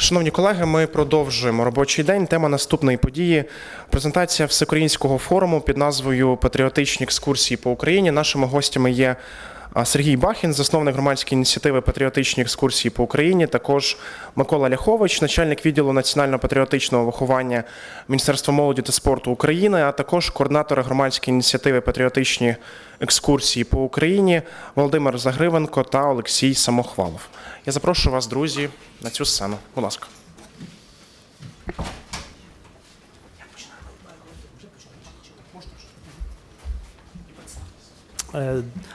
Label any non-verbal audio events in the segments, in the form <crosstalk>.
Шановні колеги, ми продовжуємо робочий день. Тема наступної події презентація всеукраїнського форуму під назвою Патріотичні екскурсії по Україні. Нашими гостями є Сергій Бахін, засновник громадської ініціативи Патріотичні екскурсії по Україні. Також Микола Ляхович, начальник відділу національно-патріотичного виховання Міністерства молоді та спорту України, а також координатор громадської ініціативи Патріотичні екскурсії по Україні Володимир Загривенко та Олексій Самохвалов. Я запрошую вас, друзі, на цю сцену. Будь ласка.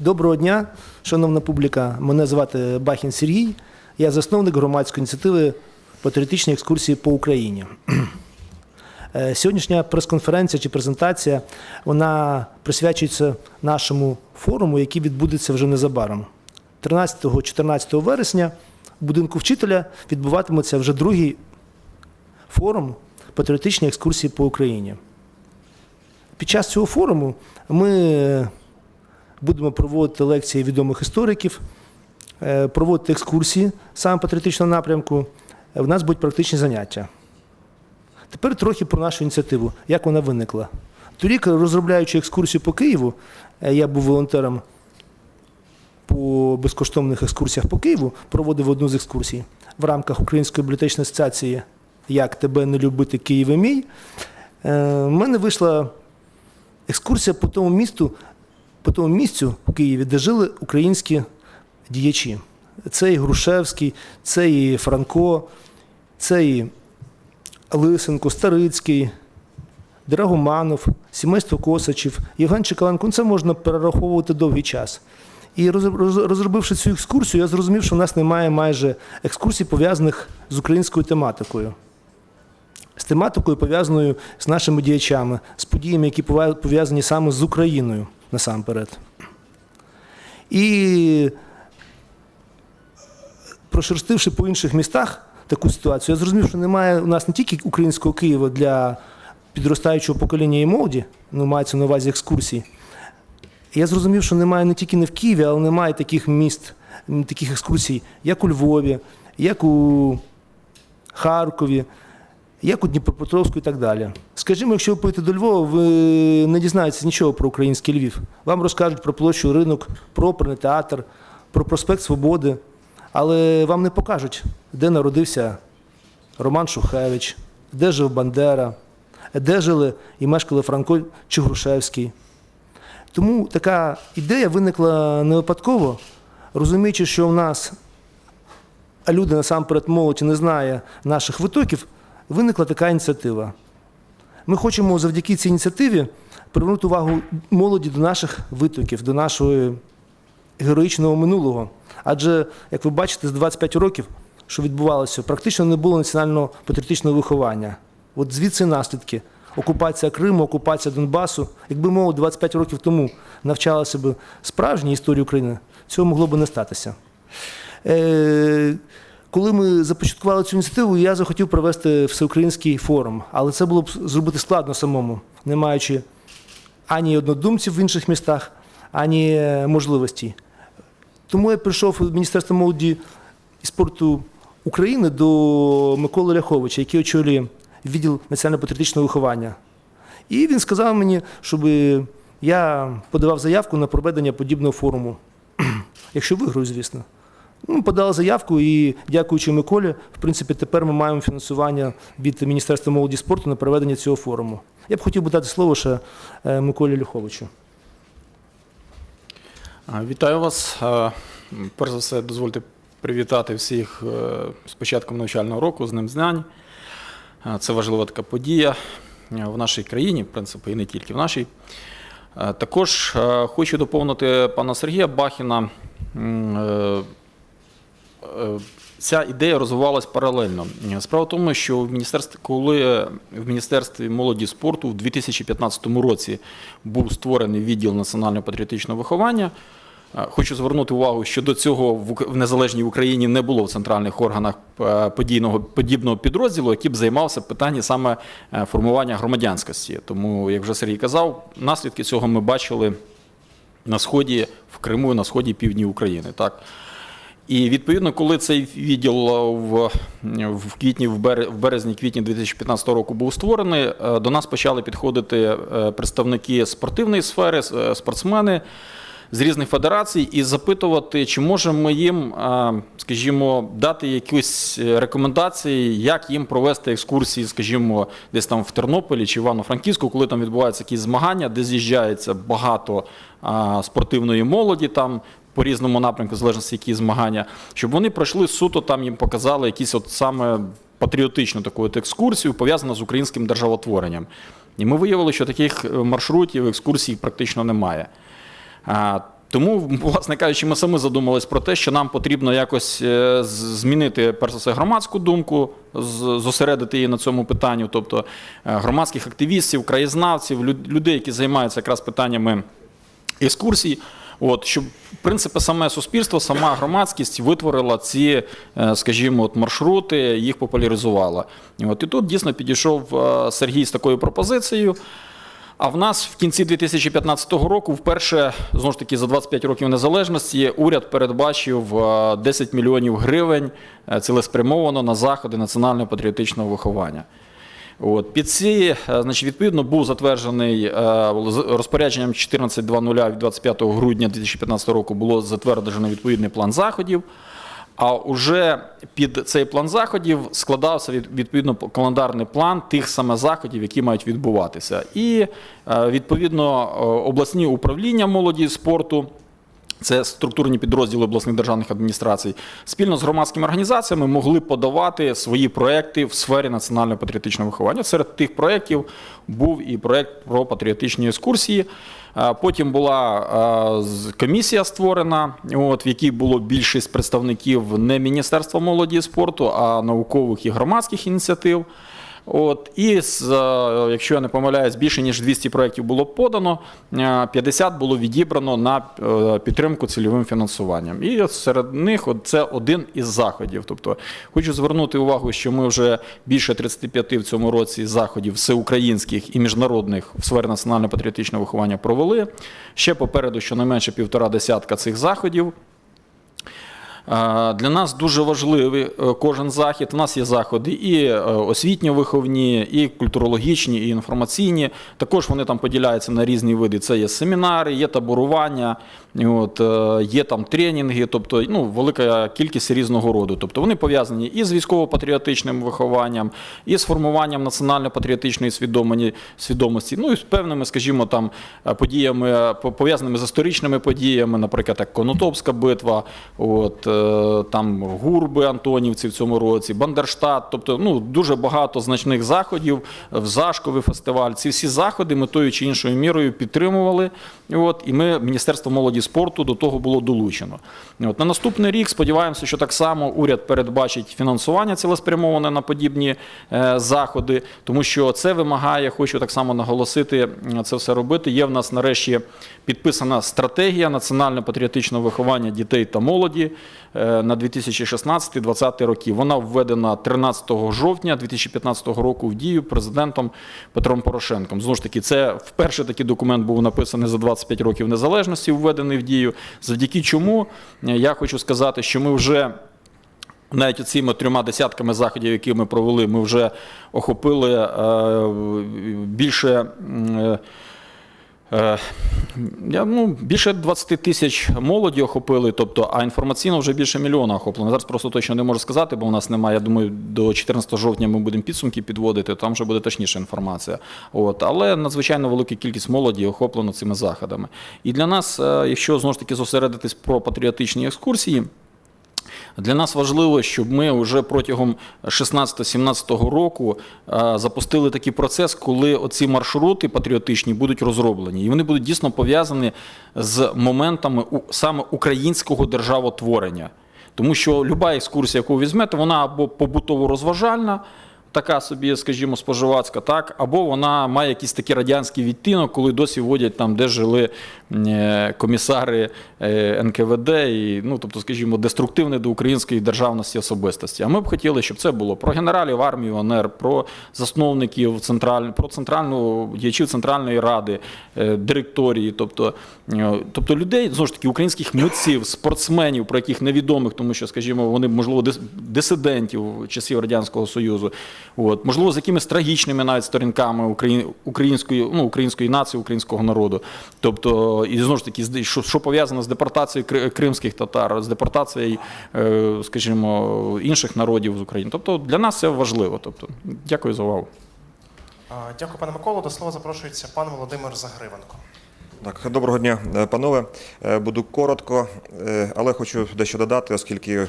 Доброго дня, шановна публіка. Мене звати Бахін Сергій. Я засновник громадської ініціативи патріотичні екскурсії по Україні. Е, Сьогоднішня прес-конференція чи презентація вона присвячується нашому форуму, який відбудеться вже незабаром. 13-14 вересня в будинку вчителя відбуватиметься вже другий форум патріотичні екскурсії по Україні. Під час цього форуму ми будемо проводити лекції відомих істориків, е, проводити екскурсії саме патріотичного напрямку. Е, В нас будуть практичні заняття. Тепер трохи про нашу ініціативу, як вона виникла. Торік, розробляючи екскурсію по Києву, е, я був волонтером по безкоштовних екскурсіях по Києву, проводив одну з екскурсій в рамках Української бібліотечної асоціації Як тебе не любити Київ і мій. В мене вийшла екскурсія по тому місту, по тому місцю в Києві, де жили українські діячі. Це і Грушевський, це і Франко, це і Лисенко, Старицький, Драгоманов, сімейство Косачів, Євген Чекаленко. Ну, Це можна перераховувати довгий час. І роз- роз- розробивши цю екскурсію, я зрозумів, що в нас немає майже екскурсій, пов'язаних з українською тематикою. З тематикою, пов'язаною з нашими діячами, з подіями, які пов'язані саме з Україною насамперед. І прошерстивши по інших містах таку ситуацію, я зрозумів, що немає у нас не тільки українського Києва для підростаючого покоління і молоді, ну мається на увазі екскурсій. Я зрозумів, що немає не тільки не в Києві, але немає таких міст, таких екскурсій, як у Львові, як у Харкові, як у Дніпропетровську і так далі. Скажімо, якщо ви поїдете до Львова, ви не дізнаєтеся нічого про український Львів. Вам розкажуть про площу ринок, про театр, про проспект Свободи, але вам не покажуть, де народився Роман Шухевич, де жив Бандера, де жили і мешкали Франко чи Грушевський. Тому така ідея виникла не випадково, розуміючи, що в нас люди насамперед молодь не знає наших витоків, виникла така ініціатива. Ми хочемо завдяки цій ініціативі привернути увагу молоді до наших витоків, до нашого героїчного минулого. Адже, як ви бачите, з 25 років, що відбувалося, практично не було національного патріотичного виховання. От звідси наслідки. Окупація Криму, окупація Донбасу. Якби молодь 25 років тому навчалася б справжній історії України, цього могло б не статися. Коли ми започаткували цю ініціативу, я захотів провести всеукраїнський форум, але це було б зробити складно самому, не маючи ані однодумців в інших містах, ані е, можливостей. Тому я прийшов в Міністерство молоді і спорту України до Миколи Ляховича, який очолює відділ національно-патріотичного виховання. І він сказав мені, щоб я подавав заявку на проведення подібного форуму, <clears throat> якщо виграю, звісно. Ну, подали заявку і, дякуючи Миколі, в принципі, тепер ми маємо фінансування від Міністерства молоді спорту на проведення цього форуму. Я б хотів би дати слово ще е, Миколі Люховичу. Вітаю вас. Перш за все, дозвольте привітати всіх е, з початком навчального року, з Днем знань. Це важлива така подія е, в нашій країні, в принципі, і не тільки в нашій. Також хочу доповнити пана Сергія Бахіна. Е, е, Ця ідея розвивалась паралельно. Справа в тому, що в міністерстві, коли в Міністерстві молоді спорту в 2015 році був створений відділ національно-патріотичного виховання. е, Хочу звернути увагу, що до цього в незалежній Україні не було в центральних органах е, подійного подібного підрозділу, який б займався питанням саме е, формування громадянськості. Тому, як вже Сергій казав, наслідки цього ми бачили на сході в Криму на сході півдні України. Так. І відповідно, коли цей відділ е, в, в квітні, в березні-квітні 2015 року був створений, е, до нас почали підходити е, представники спортивної сфери, спортсмени з різних федерацій і запитувати, чи можемо ми їм, скажімо, дати якісь рекомендації, як їм провести екскурсії, скажімо, десь там в Тернополі чи Івано-Франківську, коли там відбуваються якісь змагання, де з'їжджається багато спортивної молоді там. По різному напрямку, залежності, які змагання, щоб вони пройшли суто, там їм показали якісь от саме патріотичну таку от екскурсію, пов'язану з українським державотворенням. І ми виявили, що таких е, маршрутів, екскурсій практично немає. Тому, власне кажучи, ми самі задумались про те, що нам потрібно якось е, змінити перш за все громадську думку, зосередити її на цьому питанню, тобто е, громадських активістів, краєзнавців, людей, які займаються якраз питаннями екскурсій. От, щоб, в принципі, саме суспільство, сама громадськість витворила ці, е, скажімо, от маршрути, їх популяризувала. От, і тут дійсно підійшов е, Сергій з такою пропозицією. А в нас в кінці 2015 року, вперше, знову ж таки, за 25 років незалежності, уряд передбачив е, 10 мільйонів гривень е, цілеспрямовано на заходи національно-патріотичного виховання. От, під ці, е, значить, відповідно, був затверджений е, розпорядженням 14.00 від 25 грудня 2015 року було затверджено відповідний план заходів. А вже під цей план заходів складався від- відповідно календарний план тих саме заходів, які мають відбуватися. І е, відповідно обласні управління молоді спорту. Це структурні підрозділи обласних державних адміністрацій спільно з громадськими організаціями могли подавати свої проекти в сфері національно-патріотичного виховання. Серед тих проєктів був і проєкт про патріотичні екскурсії. Потім була комісія створена, от, в якій було більшість представників не Міністерства молоді і спорту, а наукових і громадських ініціатив. От, і з, е, якщо я не помиляюсь, більше ніж 200 проєктів було подано, е, 50 було відібрано на е, підтримку цільовим фінансуванням. І серед них це один із заходів. Тобто хочу звернути увагу, що ми вже більше 35 в цьому році заходів всеукраїнських і міжнародних в сфері національно-патріотичного виховання провели. Ще попереду щонайменше півтора десятка цих заходів. Е, Для нас дуже важливий е, кожен захід. У нас є заходи і е, освітньо-виховні, і культурологічні, і інформаційні. Також вони там поділяються на різні види. Це є семінари, є таборування, от, е, є там тренінги, тобто ну, велика кількість різного роду. Тобто вони пов'язані і з військово-патріотичним вихованням, і з формуванням національно-патріотичної свідомості, ну і з певними, скажімо, там е, подіями, е, пов'язаними з історичними подіями, наприклад, як Конотопська битва, от, там Гурби Антонівці в цьому році, Бандерштат, тобто ну, дуже багато значних заходів, в Зашковий фестиваль. Ці всі заходи ми тою чи іншою мірою підтримували. От, і ми, Міністерство молоді спорту, до того було долучено. От, на наступний рік сподіваємося, що так само уряд передбачить фінансування цілеспрямоване на подібні е, заходи, тому що це вимагає, хочу так само наголосити, це все робити. Є в нас нарешті підписана стратегія національно-патріотичного виховання дітей та молоді е, на 2016-2020 роки. Вона введена 13 жовтня 2015 року в дію президентом Петром Порошенком. Знову ж таки, це вперше такий документ був написаний за 25 років незалежності, введений в дію. Завдяки чому е, я хочу сказати, що ми вже. Навіть цими трьома десятками заходів, які ми провели, ми вже охопили е, більше. Е, Я, ну, більше 20 тисяч молоді охопили, тобто, а інформаційно вже більше мільйона охоплено. Зараз просто точно не можу сказати, бо у нас немає. Я думаю, до 14 жовтня ми будемо підсумки підводити, там вже буде точніша інформація. От. Але надзвичайно велика кількість молоді охоплено цими заходами. І для нас, е, якщо знову ж таки зосередитись про патріотичні екскурсії, для нас важливо, щоб ми вже протягом 16-17 року е, запустили такий процес, коли оці маршрути патріотичні будуть розроблені, і вони будуть дійсно пов'язані з моментами саме українського державотворення. Тому що люба екскурсія, яку візьмете, вона або побутово розважальна. Така собі, скажімо, споживацька, так, або вона має якийсь такий радянський відтинок, коли досі вводять там, де жили е, комісари е, НКВД, і, ну, тобто, скажімо, деструктивне до української державності особистості. А ми б хотіли, щоб це було про генералів армії ОНР, про засновників централь... про центральну діячів Центральної ради, е, директорії, тобто, тобто людей, знову ж таки, українських митців, спортсменів, про яких невідомих, тому що, скажімо, вони, можливо, дис- дисидентів часів Радянського Союзу, от, можливо, з якимись трагічними навіть сторінками української, ну, української нації, українського народу. Тобто, і знову ж таки, з- що, що пов'язано з депортацією кримських татар, з депортацією, е, скажімо, інших народів з України. Тобто для нас це важливо. Тобто, дякую за увагу. Дякую, пане Миколо. До слова запрошується пан Володимир Загривенко. Так, доброго дня, е, панове. Е, Буду коротко, але хочу дещо додати, оскільки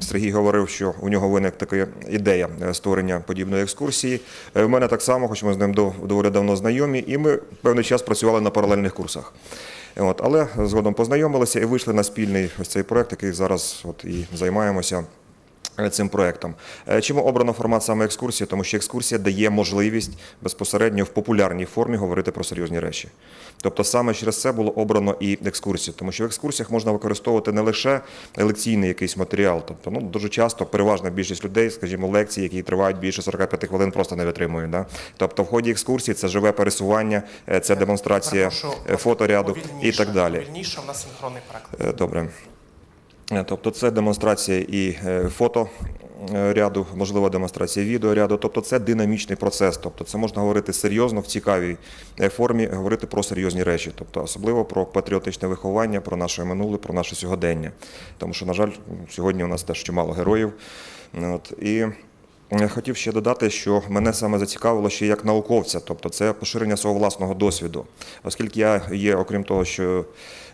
Сергій говорив, що у нього виник така ідея е, створення подібної екскурсії. У мене так само, хоч ми з ним доволі давно знайомі, і ми певний час працювали на паралельних курсах. От, але згодом познайомилися і вийшли на спільний ось цей проект, який зараз от і займаємося е, цим проектом. Е, Чому обрано формат саме екскурсії? Тому що екскурсія дає можливість безпосередньо в популярній формі говорити про серйозні речі. Тобто саме через це було обрано і екскурсію, тому що в екскурсіях можна використовувати не лише лекційний якийсь матеріал. Тобто, ну дуже часто переважна більшість людей, скажімо, лекції, які тривають більше 45 хвилин, просто не витримують. Да? Тобто, в ході екскурсії це живе пересування, е, це демонстрація е, фоторяду і так далі. Повільніше, в нас синхронний. Е, Добре. Е, Тобто це демонстрація і е, фото е, ряду, можливо, демонстрація відеоряду. Тобто це динамічний процес. Тобто це можна говорити серйозно в цікавій формі, говорити про серйозні речі, тобто особливо про патріотичне виховання, про наше минуле, про наше сьогодення. Тому що, на жаль, сьогодні у нас теж чимало героїв. От, і Хотів ще додати, що мене саме зацікавило ще як науковця, тобто це поширення свого власного досвіду, оскільки я є, окрім того, що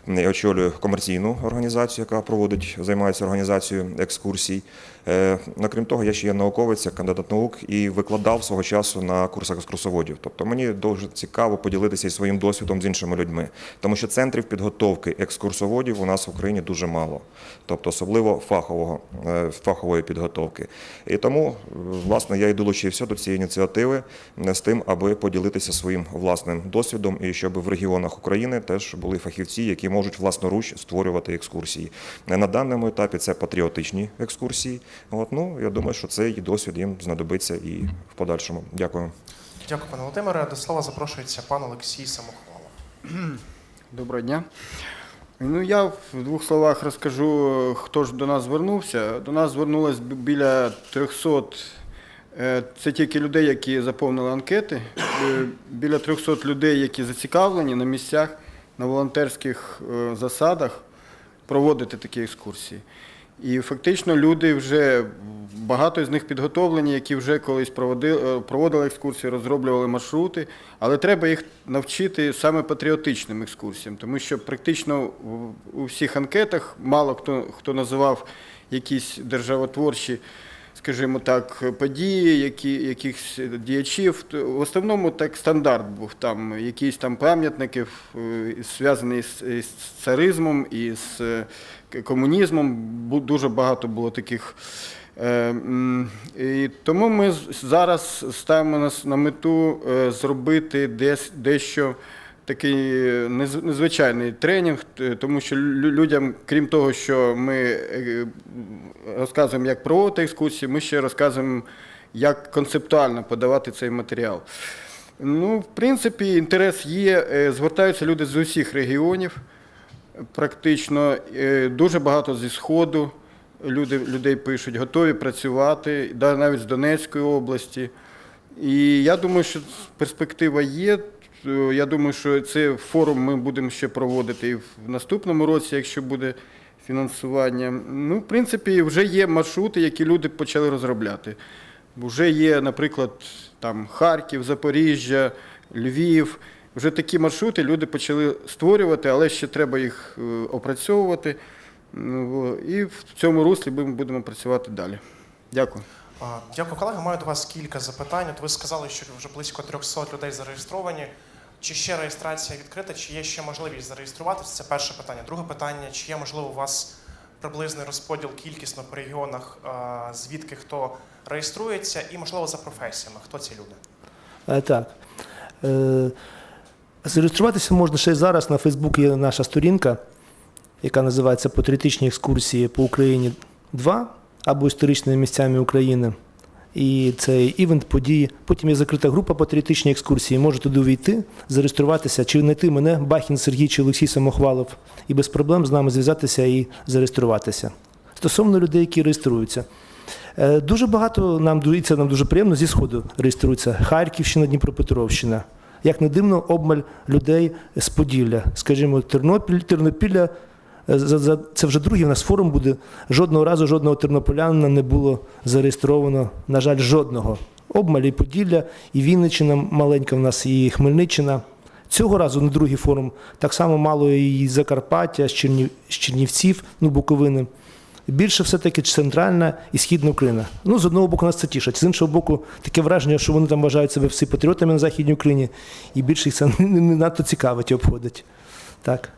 я очолюю комерційну організацію, яка проводить, займається організацією екскурсій. Е, Окрім того, я ще є науковець, кандидат наук і викладав свого часу на курсах екскурсоводів. Тобто мені дуже цікаво поділитися і своїм досвідом з іншими людьми, тому що центрів підготовки екскурсоводів у нас в Україні дуже мало, тобто особливо фахового, е, фахової підготовки. І тому, е, власне, я і долучився до цієї ініціативи е, з тим, аби поділитися своїм власним досвідом і щоб в регіонах України теж були фахівці, які можуть власноруч створювати екскурсії. На даному етапі це патріотичні екскурсії. От, ну, я думаю, що цей досвід їм знадобиться і в подальшому. Дякую. Дякую, пане Володимире. До слова запрошується пан Олексій Самохвалов. <clears throat> Доброго дня. Ну, я в двох словах розкажу, хто ж до нас звернувся. До нас звернулось біля 300, е, це тільки людей, які заповнили анкети, е, біля 300 людей, які зацікавлені на місцях, на волонтерських е, засадах проводити такі екскурсії. І фактично люди вже багато з них підготовлені, які вже колись проводили, проводили екскурсії, розроблювали маршрути, але треба їх навчити саме патріотичним екскурсіям, тому що практично у всіх анкетах мало хто, хто називав якісь державотворчі, скажімо так, події, які, якихось діячів. В основному так стандарт був там, якісь там пам'ятники, е, зв'язані з, з царизмом і з е, комунізмом. Дуже багато було таких. Е, І тому ми зараз ставимо нас на мету зробити десь дещо такий незвичайний тренінг, тому що людям, крім того, що ми е, розказуємо, як проводити екскурсії, ми ще розказуємо, як концептуально подавати цей матеріал. Ну, в принципі, інтерес є. Е, Звертаються люди з усіх регіонів. Практично Е, дуже багато зі Сходу люди, людей пишуть, готові працювати, навіть з Донецької області. І я думаю, що перспектива є. Е, Я думаю, що цей форум ми будемо ще проводити і в наступному році, якщо буде фінансування. Ну, в принципі, вже є маршрути, які люди почали розробляти. Вже є, наприклад, там Харків, Запоріжжя, Львів. Вже такі маршрути люди почали створювати, але ще треба їх е, опрацьовувати. Ну, І в цьому руслі ми будемо працювати далі. Дякую. Дякую, колеги. Маю до вас кілька запитань. От ви сказали, що вже близько 300 людей зареєстровані. Чи ще реєстрація відкрита, чи є ще можливість зареєструватися? Це перше питання. Друге питання: чи є можливо у вас приблизний розподіл кількісно по регіонах, звідки хто реєструється, і можливо за професіями, хто ці люди? Е, Так. Е, Зареєструватися можна ще зараз. На Фейсбук є наша сторінка, яка називається Патріотичні екскурсії по Україні 2 або історичними місцями України. І це івент, події. Потім є закрита група патріотичні екскурсії. Можете туди увійти, зареєструватися, чи знайти мене, Бахін Сергій чи Олексій Самохвалов, і без проблем з нами зв'язатися і зареєструватися. Стосовно людей, які реєструються. Е, Дуже багато нам і це нам дуже приємно зі сходу реєструється Харківщина, Дніпропетровщина. Як не дивно, обмаль людей з Поділля. Скажімо, Тернопіль, Тернопілля. Е, це вже другий у нас форум буде. Жодного разу жодного тернополянина не було зареєстровано, на жаль, жодного. Обмаль і Поділля, і Вінниччина маленька в нас, і Хмельниччина. Цього разу на другий форум так само мало і Закарпаття, з, Чернів, з Чернівців, ну, Буковини. Більше все-таки центральна і східна Україна. Ну, з одного боку, нас це тішить, з іншого боку, таке враження, що вони там вважають себе всі патріотами на Західній Україні, і більше їх це <laughs> не надто цікавить і обходить. Так.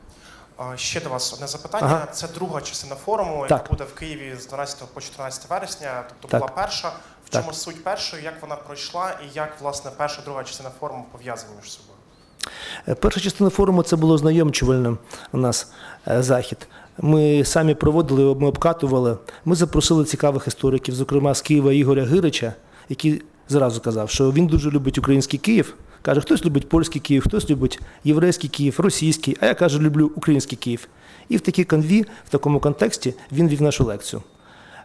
Ще до вас одне запитання. Ага. Це друга частина форуму, Так. яка буде в Києві з 12 по 14 вересня. Тобто Так. була перша. В Так. чому суть першої, як вона пройшла, і як власне перша друга частина форуму пов'язані між собою? Е, Перша частина форуму це було знайомчувальним у нас е, захід. Ми самі проводили, ми обкатували. Ми запросили цікавих істориків, зокрема з Києва Ігоря Гирича, який зразу казав, що він дуже любить український Київ. Каже, хтось любить польський Київ, хтось любить єврейський Київ, російський, а я каже, люблю український Київ. І в такій канві, в такому контексті, він вів нашу лекцію.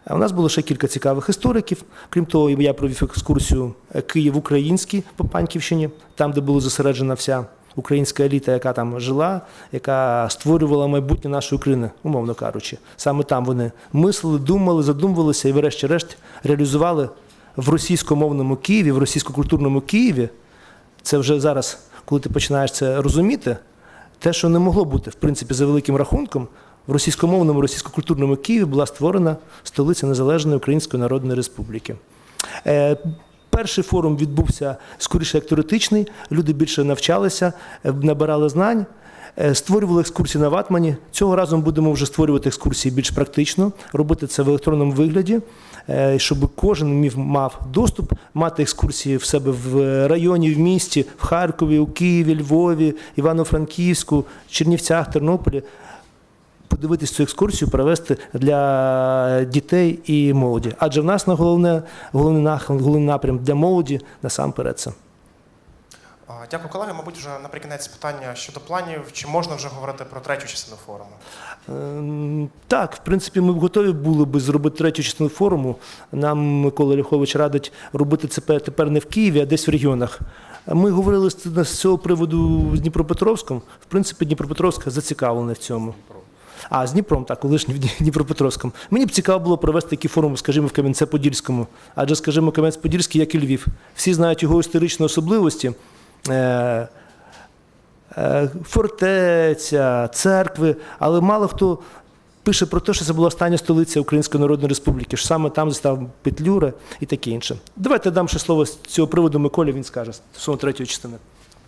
У нас було ще кілька цікавих істориків. Крім того, я провів екскурсію е, Київ український по Панківщині, там, де була зосереджена вся українська еліта, яка там жила, яка створювала майбутнє нашої України, умовно кажучи. Саме там вони мислили, думали, задумувалися і, врешті-решт, реалізували в російськомовному Києві, в російськокультурному Києві. Це вже зараз, коли ти починаєш це розуміти, те, що не могло бути, в принципі, за великим рахунком, в російськомовному російськокультурному Києві була створена столиця Незалежної Української Народної Республіки. Е, Перший форум відбувся скоріше як теоретичний. Люди більше навчалися, е, набирали знань, створювали екскурсії на ватмані. Цього разу ми будемо вже створювати екскурсії більш практично, робити це в електронному вигляді, е, щоб кожен міг мав доступ мати екскурсії в себе в районі, в місті, в Харкові, у Києві, Львові, Івано-Франківську, Чернівцях, Тернополі подивитись цю екскурсію, провести для дітей і молоді. Адже в нас на головне, головний напрям для молоді насамперед це. Дякую, колеги. Мабуть, вже наприкінець питання щодо планів. Чи можна вже говорити про третю частину форуму? Ем, Так, в принципі, ми б готові були би зробити третю частину форуму. Нам Микола Ляхович радить робити це тепер не в Києві, а десь в регіонах. Ми говорили з цього приводу з Дніпропетровськом. В принципі, Дніпропетровськ зацікавлений в цьому. А, з Дніпром, так, колишнім Дні- Дніпропетровськом. Мені б цікаво було провести такий форум, скажімо, в Кам'янце-Подільському. Адже, скажімо, Кам'янець-Подільський, як і Львів. Всі знають його історичні особливості. Е, е, фортеця, церкви, але мало хто пише про те, що це була остання столиця Української Народної Республіки, що саме там став Петлюра і таке інше. Давайте дам ще слово з цього приводу Миколі, він скаже стосовно третьої частини.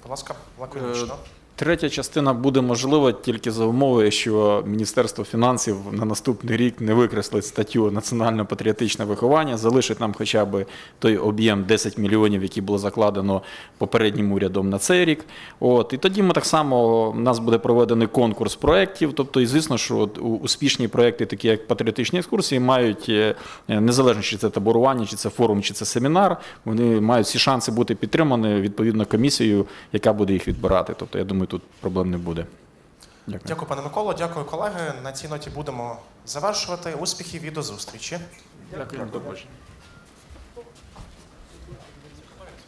Будь ласка, лаконічно. Третя частина буде можлива тільки за умови, що Міністерство фінансів на наступний рік не викреслить статтю національно-патріотичне виховання, залишить нам хоча б той об'єм 10 мільйонів, який було закладено попереднім урядом на цей рік. От і тоді ми так само у нас буде проведений конкурс проєктів. Тобто, і звісно, що успішні проєкти, такі як патріотичні екскурсії, мають е, незалежно чи це таборування, чи це форум, чи це семінар. Вони мають всі шанси бути підтримані відповідно комісією, яка буде їх відбирати. Тобто, я думаю, тут проблем не буде. Дякую. Дякую, пане Миколо. Дякую, колеги. На цій ноті будемо завершувати. Успіхів і до зустрічі. Дякую. Побачення.